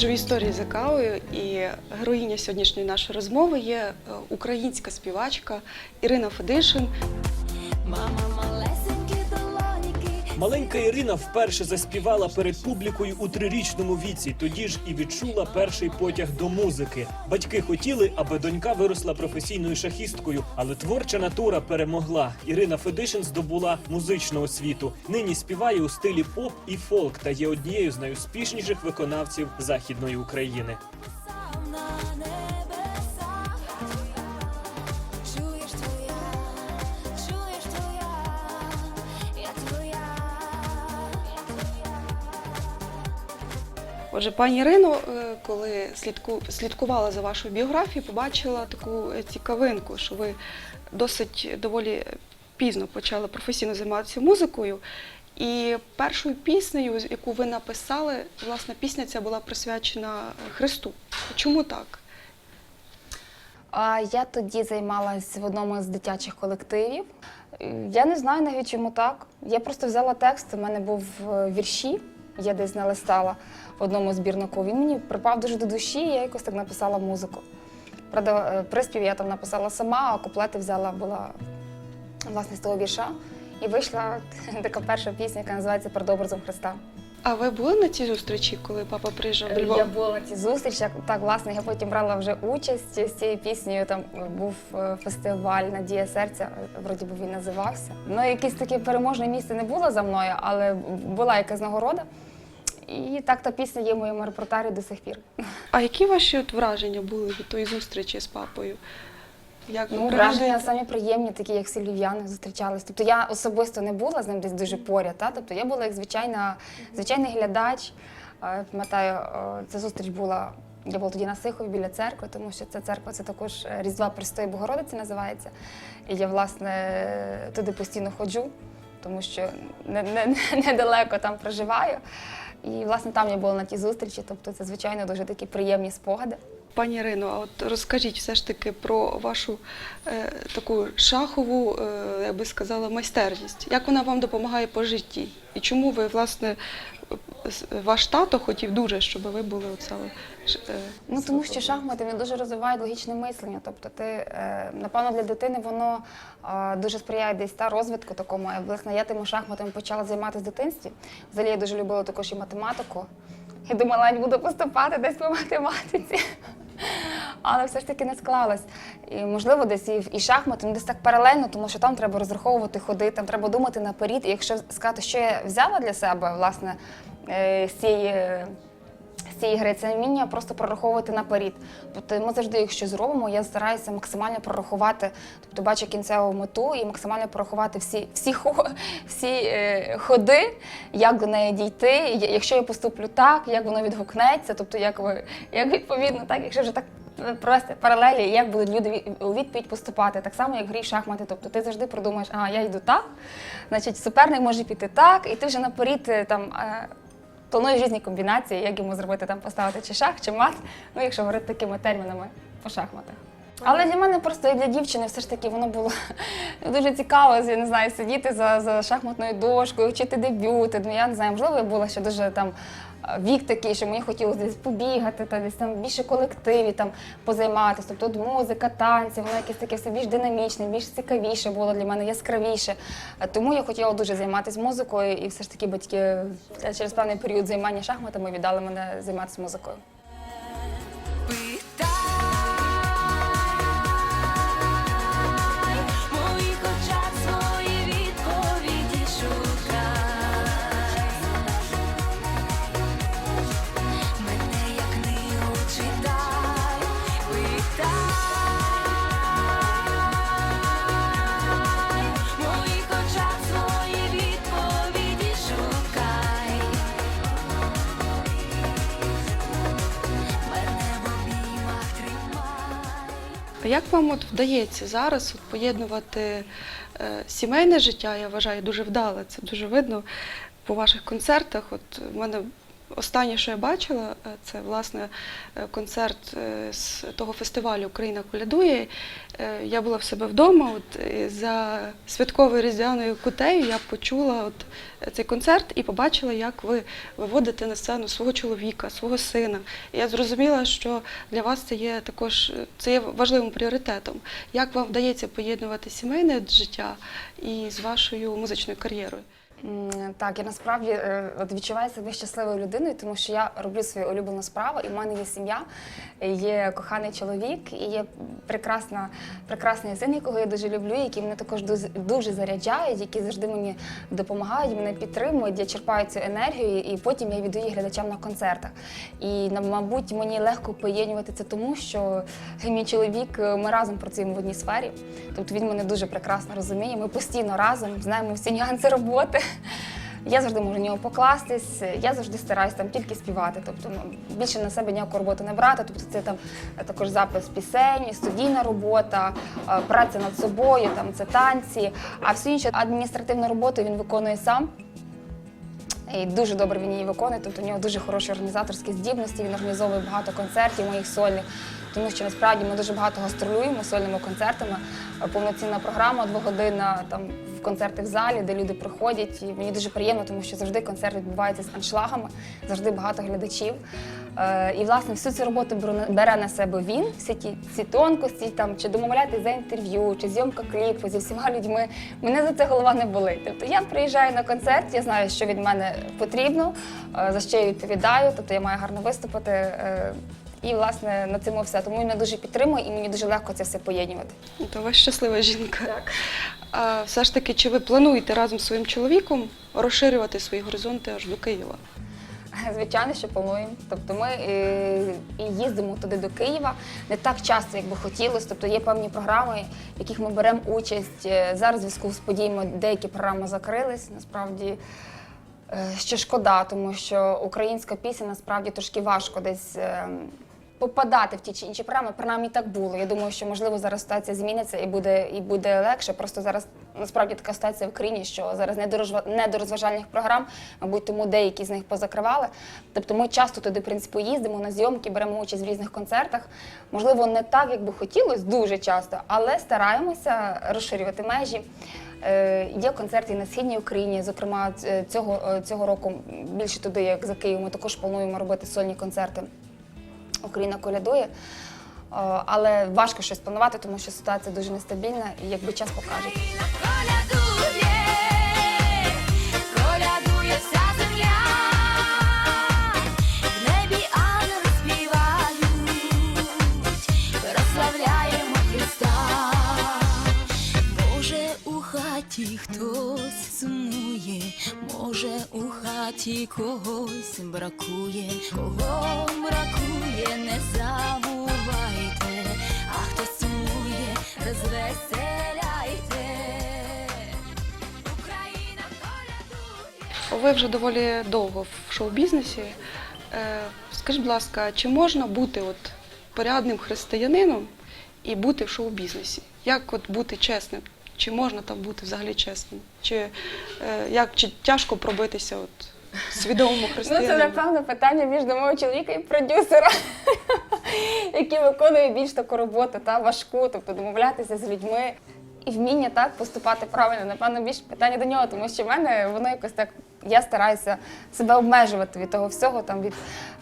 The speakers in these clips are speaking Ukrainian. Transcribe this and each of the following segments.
живі історії за кавою. І героїня сьогоднішньої нашої розмови є е, українська співачка Ірина Федишин. Маленька Ірина вперше заспівала перед публікою у трирічному віці. Тоді ж і відчула перший потяг до музики. Батьки хотіли, аби донька виросла професійною шахісткою, але творча натура перемогла. Ірина Федишин здобула музичну освіту. Нині співає у стилі поп і фолк та є однією з найуспішніших виконавців західної України. Отже, пані Ірино, е, коли слідку, слідкувала за вашою біографією, побачила таку е, цікавинку, що ви досить доволі пізно почали професійно займатися музикою. І першою піснею, яку ви написали, власне, пісня ця була присвячена Христу. Чому так? А я тоді займалась в одному з дитячих колективів. Я не знаю навіть чому так. Я просто взяла текст, у мене був е, вірші, я десь налистала в одному збірнику. Він мені припав дуже до душі, і я якось так написала музику. Правда, е, приспів я там написала сама, а куплети взяла була власне з того вірша. І вийшла така перша пісня, яка називається Перед образом Христа. А ви були на цій зустрічі, коли папа приїжджав до Е, Львова? Я була на цій зустрічі. Так, власне, я потім брала вже участь з цією піснею. Там е, був фестиваль Надія серця, вроді би він називався. Ну, якесь таке переможне місце не було за мною, але була якась нагорода. І так та пісня є в моєму репертуарі до сих пір. А які ваші от враження були від тої зустрічі з папою? Як Ну, враження самі приємні, такі як всі львів'яни зустрічались. Тобто я особисто не була з ним десь дуже поряд. Та? Тобто я була як звичайна, звичайний глядач. Е, Пам'ятаю, е, ця зустріч була. Я була тоді на Сихові біля церкви, тому що ця церква це також Різдва Престої Богородиці називається. І я, власне, туди постійно ходжу, тому що не, не, недалеко там проживаю. І, власне, там я була на ті зустрічі. Тобто це, звичайно, дуже такі приємні спогади. Пані Ірино, а от розкажіть все ж таки про вашу е, таку шахову, е, я би сказала, майстерність. Як вона вам допомагає по житті? І чому ви, власне, ваш тато хотів дуже, щоб ви були оце. е, Ну тому що шахмати вони дуже розвивають логічне мислення. Тобто, ти е, напевно для дитини воно е, дуже сприяє десь та розвитку такому. А, Власне, я тими шахматами почала займатися в дитинстві. Взагалі я дуже любила також і математику. Я думала, навіть буду поступати десь по математиці. Але все ж таки не склалось. І можливо, десь і, і шахмати, ну десь так паралельно, тому що там треба розраховувати ходи, там треба думати наперед. І якщо сказати, що я взяла для себе, власне, е, з цієї цієї гри це вміння просто прораховувати наперед. Тобто ми завжди, якщо зробимо, я стараюся максимально прорахувати, тобто бачу кінцеву мету і максимально прорахувати всі, всі, всі е, ходи, як до неї дійти. Якщо я поступлю так, як воно відгукнеться, тобто як ви як відповідно, так, якщо вже так. Провести паралелі, як будуть люди у відповідь поступати, так само, як в грі шахмати. Тобто ти завжди продумаєш, а я йду так, значить суперник може піти так, і ти вже наперед е, там е, плануєш різні комбінації, як йому зробити там поставити чи шах, чи мат, ну якщо говорити такими термінами по шахматах. Але для мене просто і для дівчини все ж таки воно було дуже цікаво, я не знаю, сидіти за, за шахматною дошкою, вчити дебюти. Ну я не знаю, можливо, я була ще дуже там е, вік такий, що мені хотілося десь побігати, та десь там більше колективі там позайматися. Тобто от музика, танці, воно якесь таке все більш динамічне, більш цікавіше було для мене, яскравіше. Тому я хотіла дуже займатися музикою, і все ж таки батьки через певний період займання шахматами віддали мене займатися музикою. Як вам от вдається зараз от поєднувати е, сімейне життя? Я вважаю дуже вдало, Це дуже видно по ваших концертах. От в мене останнє, що я бачила, е, це власне е, концерт е, з того фестивалю Україна колядує. Я була в себе вдома. От за святковою різдвяною кутею я почула от цей концерт і побачила, як ви виводите на сцену свого чоловіка, свого сина. Я зрозуміла, що для вас це є також це є важливим пріоритетом. Як вам вдається поєднувати сімейне життя і з вашою музичною кар'єрою? Так, я насправді е, от відчуваю себе щасливою людиною, тому що я роблю свою улюблену справу, і в мене є сім'я, є коханий чоловік, і є прекрасна, прекрасний син, якого я дуже люблю, які мене також дуже, дуже заряджають, які завжди мені допомагають, мене підтримують. Я черпаю цю енергію, і потім я віддаю її глядачам на концертах. І мабуть, мені легко поєднувати це тому, що мій чоловік, е, ми разом працюємо в одній сфері. Тобто він мене дуже прекрасно розуміє. Ми постійно разом знаємо всі нюанси роботи. Я завжди можу на нього покластись, я завжди стараюсь там тільки співати. Тобто ну, більше на себе ніяку роботу не брати. Тобто це там е, також запис пісень, студійна робота, е, праця над собою, там це танці. А всю іншу адміністративну роботу він виконує сам. І дуже добре він її виконує, тобто у нього дуже хороші організаторські здібності, він організовує багато концертів моїх сольних, тому що насправді ми дуже багато гастролюємо сольними концертами. Е, Повноцінна програма двогодинна там в концерти в залі, де люди приходять. І мені дуже приємно, тому що завжди концерт відбувається з аншлагами, завжди багато глядачів. Е, І власне всю цю роботу бере- на себе він, всі ті ці тонкості, там чи домовляти за інтерв'ю, чи зйомка кліпу зі всіма людьми. Мене за це голова не болить. Тобто я приїжджаю на концерт, я знаю, що від мене потрібно, е, за що я відповідаю. Тобто я маю гарно виступити. І власне на цьому все. Тому мене дуже підтримує і мені дуже легко це все поєднувати. То ви щаслива жінка. Так. А все ж таки, чи ви плануєте разом з своїм чоловіком розширювати свої горизонти аж до Києва? Звичайно, що плануємо. Тобто ми е, і їздимо туди до Києва не так часто, як би хотілося. Тобто є певні програми, в яких ми беремо участь. Е, Зараз в зв'язку з подіями деякі програми закрились. Насправді, е, що шкода, тому що українська пісня насправді трошки важко десь. Попадати в ті чи інші програми, принаймні так було. Я думаю, що можливо зараз ситуація зміниться і буде і буде легше. Просто зараз насправді така ситуація в країні, що зараз не до розва- не до розважальних програм, мабуть, тому деякі з них позакривали. Тобто ми часто туди в принципі, їздимо на зйомки, беремо участь в різних концертах. Можливо, не так, як би хотілося, дуже часто, але стараємося розширювати межі. Е, Є концерти на східній Україні. Зокрема, цього, е, цього року більше туди, як за Києвом, ми також плануємо робити сольні концерти. Україна колядує. Але важко щось планувати, тому що ситуація дуже нестабільна, і якби час покаже. Хаті хтось сумує, може, у хаті когось бракує, кого Ви вже доволі довго в шоу-бізнесі. Е, Скажіть, будь ласка, чи можна бути от порядним християнином і бути в шоу-бізнесі? Як от бути чесним? Чи можна там бути взагалі чесним? Чи, е, як, чи тяжко пробитися от, свідомому Ну, це напевно питання між мого чоловіка і продюсера, який виконує більш таку роботу, та важку, тобто домовлятися з людьми. І вміння так поступати правильно, напевно, більше питання до нього, тому що в мене воно якось так. Я стараюся себе обмежувати від того всього, там від,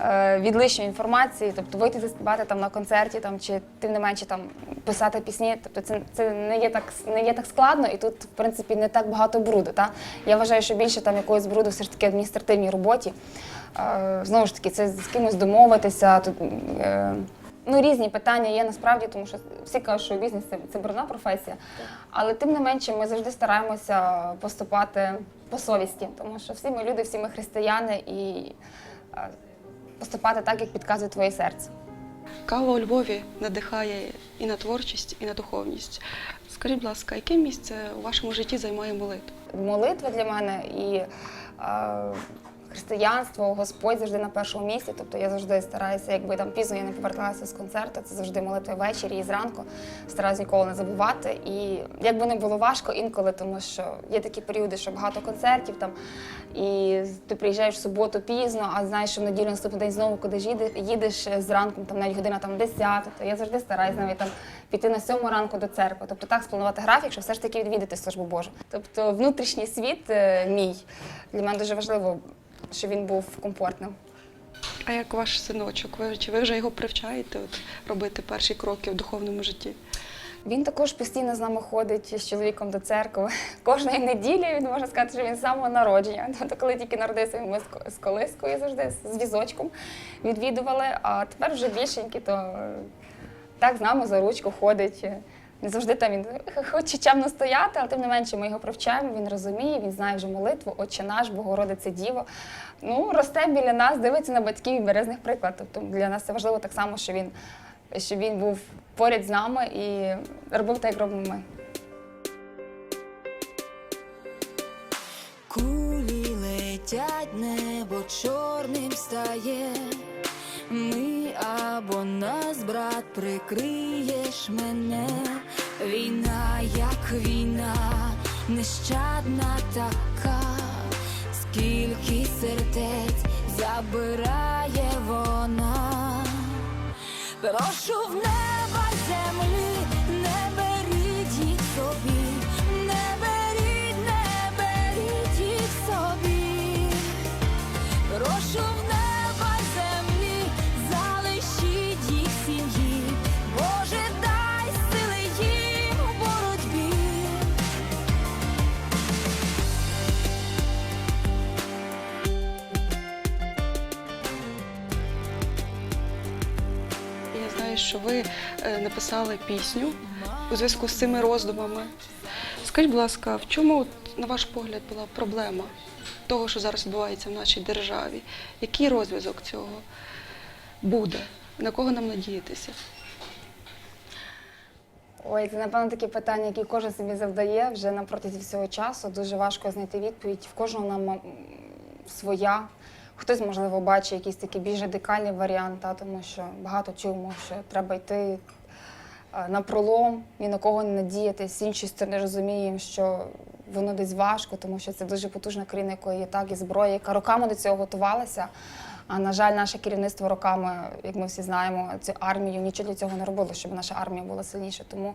е, від лишньої інформації, тобто вийти заспівати там на концерті, там чи тим не менше там писати пісні. Тобто це, це не є так не є так складно, і тут в принципі не так багато бруду. Та я вважаю, що більше там якогось бруду все ж таки адміністративній роботі. Е, знову ж таки, це з кимось домовитися. Тут, е, Ну, різні питання є насправді, тому що всі кажуть, що бізнес це, це брудна професія. Але тим не менше, ми завжди стараємося поступати по совісті, тому що всі ми люди, всі ми християни, і е, поступати так, як підказує твоє серце. Кава у Львові надихає і на творчість, і на духовність. Скажіть, будь ласка, яке місце у вашому житті займає молитва? Молитва для мене і е, християнство, Господь завжди на першому місці. Тобто я завжди стараюся, якби там пізно я не поверталася з концерту, це завжди молитви ввечері і зранку. Стараюся ніколи не забувати. І якби не було важко інколи, тому що є такі періоди, що багато концертів там, і ти приїжджаєш в суботу пізно, а знаєш, що в неділю наступний день знову кудись їде- їдеш зранку, там навіть година там 10, то я завжди стараюся навіть там піти на сьому ранку до церкви. Тобто так спланувати графік, щоб все ж таки відвідати службу Божу. Тобто внутрішній світ е, мій для мене дуже важливо, щоб він був комфортним. А як ваш синочок? Ви, чи ви вже його привчаєте от, робити перші кроки в духовному житті? Він також постійно з нами ходить з чоловіком до церкви. Кожної неділі він може сказати, що він з самого народження. Тобто, коли тільки народився, ми з ко- з колискою завжди з візочком відвідували. А тепер вже більшенький, то е, так з нами за ручку ходить. Не завжди там він хоче чемно стояти, але тим не менше ми його привчаємо. Він розуміє, він знає вже молитву, Отче наш, Богородице Діво. Ну, росте біля нас, дивиться на батьків і бере з них приклад. Тобто для нас це важливо так само, що він, що він був поряд з нами і робив так, як робимо ми. Кулі летять, небо чорним стає. Ми або нас, брат, прикриєш мене. Війна, як війна, нещадна така, скільки сердець забирає вона. Прошу в неба що ви е, написали пісню у зв'язку з цими роздумами. Скажіть, будь ласка, в чому, на ваш погляд, була проблема того, що зараз відбувається в нашій державі? Який розв'язок цього буде? На кого нам надіятися? Ой, це напевно такі питання, які кожен собі завдає вже на протязі всього часу. Дуже важко знайти відповідь. В кожного нам своя. Хтось, можливо, бачить якийсь такий більш радикальний варіант, та, тому що багато чуємо, що треба йти е, на пролом, ні на кого не надіятись. З іншої сторони розуміємо, що воно десь важко, тому що це дуже потужна країна, якої є так і зброя, яка роками до цього готувалася. А на жаль, наше керівництво роками, як ми всі знаємо, цю армію нічого для цього не робило, щоб наша армія була сильніша. Тому,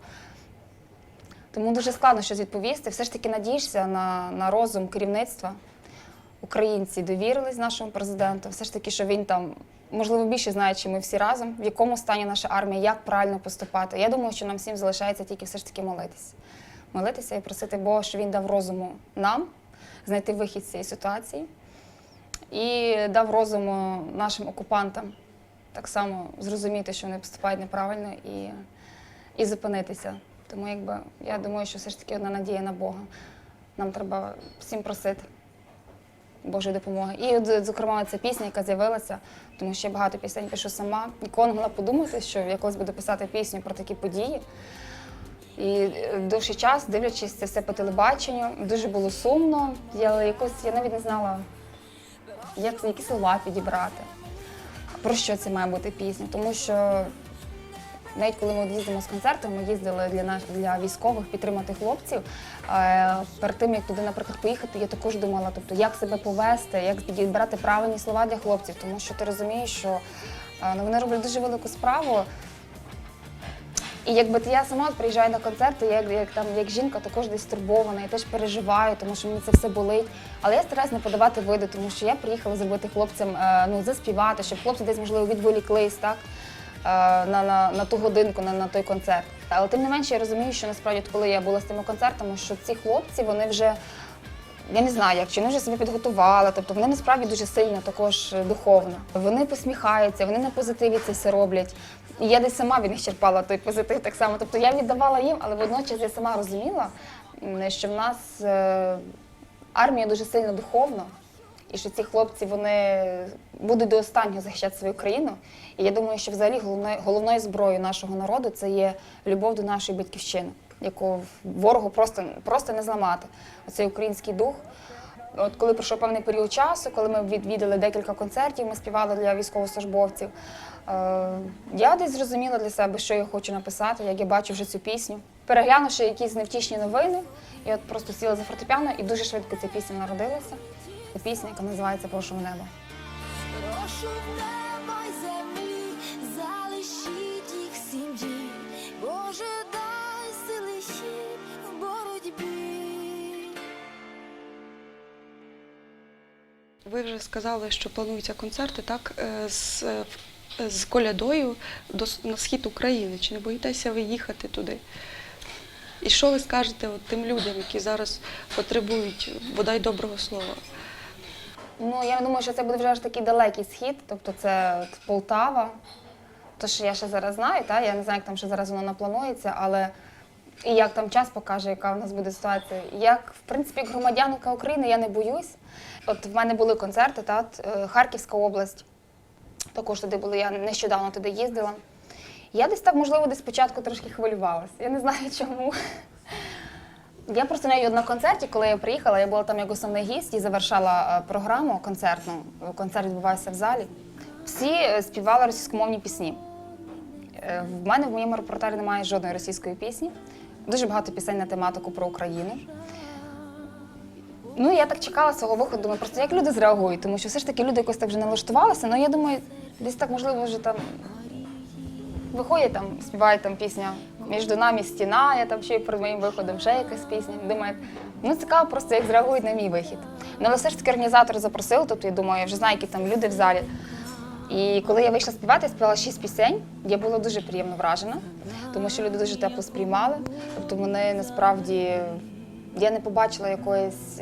тому дуже складно щось відповісти. Все ж таки надієшся на, на розум керівництва. Українці довірились нашому президенту. Все ж таки, що він там, можливо, більше знає, чи ми всі разом, в якому стані наша армія, як правильно поступати. Я думаю, що нам всім залишається тільки все ж таки молитися. Молитися і просити Бога, що він дав розуму нам знайти вихід з цієї ситуації і дав розуму нашим окупантам так само зрозуміти, що вони поступають неправильно і, і зупинитися. Тому якби я думаю, що все ж таки одна надія на Бога. Нам треба всім просити Божої допомоги. І от, зокрема, ця пісня, яка з'явилася, тому що я багато пісень пишу сама. Ніколи не могла подумати, що я колись буду писати пісню про такі події. І е, довший час, дивлячись це все по телебаченню, дуже було сумно. Я якось я навіть не знала, як які слова підібрати, про що це має бути пісня. Тому що навіть коли ми їздимо з концертом, ми їздили для наш для військових підтримати хлопців. Е, перед тим як туди, наприклад, поїхати, я також думала, тобто як себе повести, як підібрати правильні слова для хлопців, тому що ти розумієш, що е, ну, вони роблять дуже велику справу. І якби я сама приїжджаю на концерти, я як, як там як жінка також десь стурбована, я теж переживаю, тому що мені це все болить. Але я стараюсь не подавати виду, тому що я приїхала зробити хлопцям е, ну заспівати, щоб хлопці десь можливо відволіклись, так на, на, на ту годинку, на, на той концерт. Але тим не менше я розумію, що насправді, коли я була з тими концертами, що ці хлопці вони вже. Я не знаю, як чи вони вже себе підготували, тобто вони насправді дуже сильно також е, духовно. Вони посміхаються, вони на позитиві це все роблять. І я десь сама від них черпала той позитив так само. Тобто я віддавала їм, але водночас я сама розуміла, що в нас е, армія дуже сильно духовна, і що ці хлопці вони будуть до останнього захищати свою країну. І я думаю, що взагалі головною, головною зброєю нашого народу це є любов до нашої батьківщини, яку ворогу просто, просто не зламати. Оцей український дух. От коли пройшов певний період часу, коли ми відвідали декілька концертів, ми співали для військовослужбовців. е, Я десь зрозуміла для себе, що я хочу написати, як я бачу вже цю пісню. Переглянувши якісь невтішні новини, я от просто сіла за фортепіано і дуже швидко ця пісня народилася. Це пісня, яка називається Прошу в небо. Прошу в неба й землі, залишіть їх сім'ї, Боже, дай сили в боротьбі. Ви вже сказали, що плануються концерти так е, з, е, з колядою до, с- на схід України. Чи не боїтеся ви їхати туди? І що ви скажете от тим людям, які зараз потребують бодай доброго слова? Ну, я думаю, що це буде вже аж такий далекий схід, тобто це Полтава. То, що я ще зараз знаю, та? я не знаю, як там ще зараз воно напланується, але і як там час покаже, яка в нас буде ситуація. Як, в принципі, громадянка України, я не боюсь. От в мене були концерти, та, е, Харківська область. Також туди були, я нещодавно туди їздила. Я десь так, можливо, десь спочатку трошки хвилювалася. Я не знаю чому. Я просто навіть на концерті, коли я приїхала, я була там як основний гість і завершала е, програму концертну. Концерт відбувався в залі. Всі е, співали російськомовні пісні. Е, В мене в моєму репертуарі немає жодної російської пісні. Дуже багато пісень на тематику про Україну. Ну, я так чекала свого виходу, думаю, просто як люди зреагують, тому що все ж таки люди якось так вже налаштувалися. Ну, я думаю, десь так, можливо, вже там виходять там, співають там пісня між нами стіна, я там ще перед моїм виходом ще якась пісня. Думаю, ну цікаво просто, як зреагують на мій вихід. Ну, ж таки організатори запросили, тобто я думаю, я вже знаю, які там люди в залі. І коли я вийшла співати, я співала шість пісень. Я була дуже приємно вражена, тому що люди дуже тепло сприймали. Тобто вони насправді я не побачила якоїсь,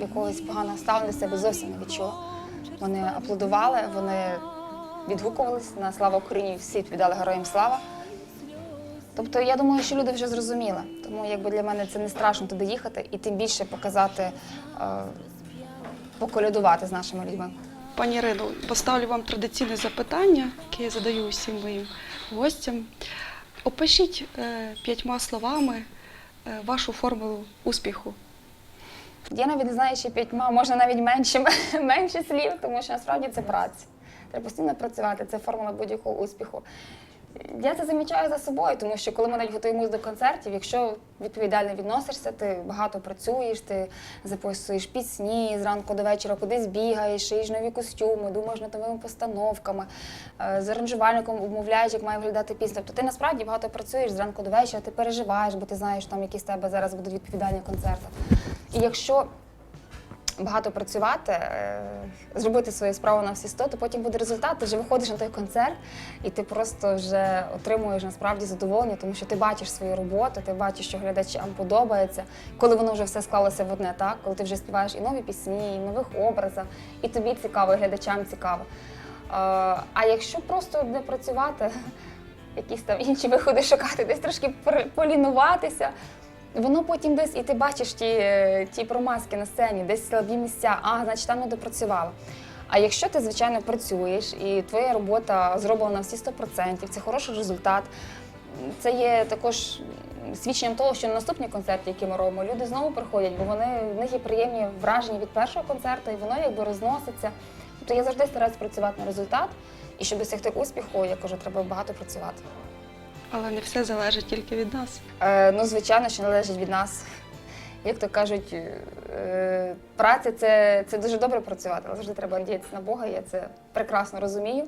якогось поганого ставлення себе зовсім не відчула. Вони аплодували, вони відгукувались на слава Україні, всі віддали героям слава. Тобто я думаю, що люди вже зрозуміли. Тому якби для мене це не страшно туди їхати і тим більше показати, е, поколядувати з нашими людьми. Пані Ірино, поставлю вам традиційне запитання, яке я задаю усім моїм гостям. Опишіть е, п'ятьма словами е, вашу формулу успіху. Я навіть не знаю, ще п'ятьма, можна навіть менше, менше слів, тому що насправді це праця. Треба постійно працювати, це формула будь-якого успіху. Я це замічаю за собою, тому що коли ми навіть готуємося до концертів, якщо відповідально відносишся, ти багато працюєш, ти записуєш пісні зранку до вечора, кудись бігаєш, шиєш нові костюми, думаєш над новими постановками, е, з аранжувальником умовляєш, як має виглядати пісня. Тобто ти насправді багато працюєш зранку до вечора, ти переживаєш, бо ти знаєш, там якісь тебе зараз будуть відповідальні концерти. І якщо багато працювати, е, зробити свою справу на всі 100, то потім буде результат. Ти вже виходиш на той концерт, і ти просто вже отримуєш насправді задоволення, тому що ти бачиш свою роботу, ти бачиш, що глядачам подобається, коли воно вже все склалося в одне, так коли ти вже співаєш і нові пісні, і нових образах, і тобі цікаво, і глядачам цікаво. Е, А якщо просто не працювати, якісь там інші виходи шукати, десь трошки полінуватися. Воно потім десь, і ти бачиш ті, е, ті промазки на сцені, десь слабі місця, а значить там не допрацювала. А якщо ти, звичайно, працюєш і твоя робота зроблена на всі 100%, це хороший результат, це є також свідченням того, що на наступні концерти, які ми робимо, люди знову приходять, бо вони в них є приємні враження від першого концерту, і воно якби розноситься. Тобто я завжди стараюся працювати на результат, і щоб досягти успіху, я кажу, треба багато працювати. Але не все залежить тільки від нас. Е, ну, звичайно, що належить від нас. Як то кажуть, е, праця це, це дуже добре працювати, але завжди треба надіятися на Бога. Я це прекрасно розумію.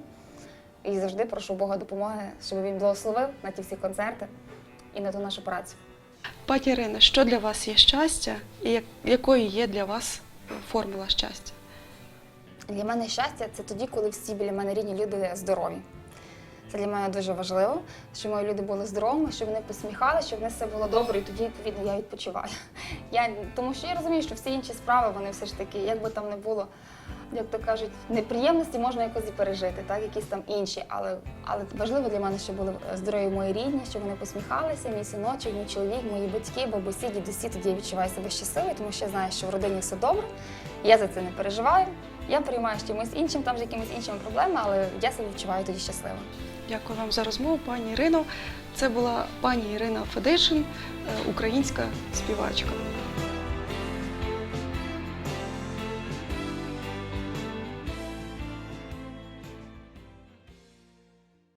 І завжди прошу Бога допомоги, щоб він благословив на ті всі концерти і на ту нашу працю. Пані Ірино, що для вас є щастя і як- якою є для вас формула щастя? Для мене щастя це тоді, коли всі біля мене рідні люди здорові. Це для мене дуже важливо, щоб мої люди були здоровими, щоб вони посміхали, щоб в них все було добре, і тоді, відповідно, я відпочиваю. Я, тому що я розумію, що всі інші справи, вони все ж таки, як би там не було, як то кажуть, неприємності можна якось і пережити, так, якісь там інші. Але, але важливо для мене, щоб були здорові мої рідні, щоб вони посміхалися, мій синочок, мій чоловік, мої батьки, бабусі, дідусі, тоді я відчуваю себе щасливою, тому що я знаю, що в родині все добре. Я за це не переживаю. Я приймаю з чимось іншим, там з якимись іншими проблемами, але я себе відчуваю тоді щасливо. Дякую вам за розмову, пані Ірино. Це була пані Ірина Федишин, е, українська співачка.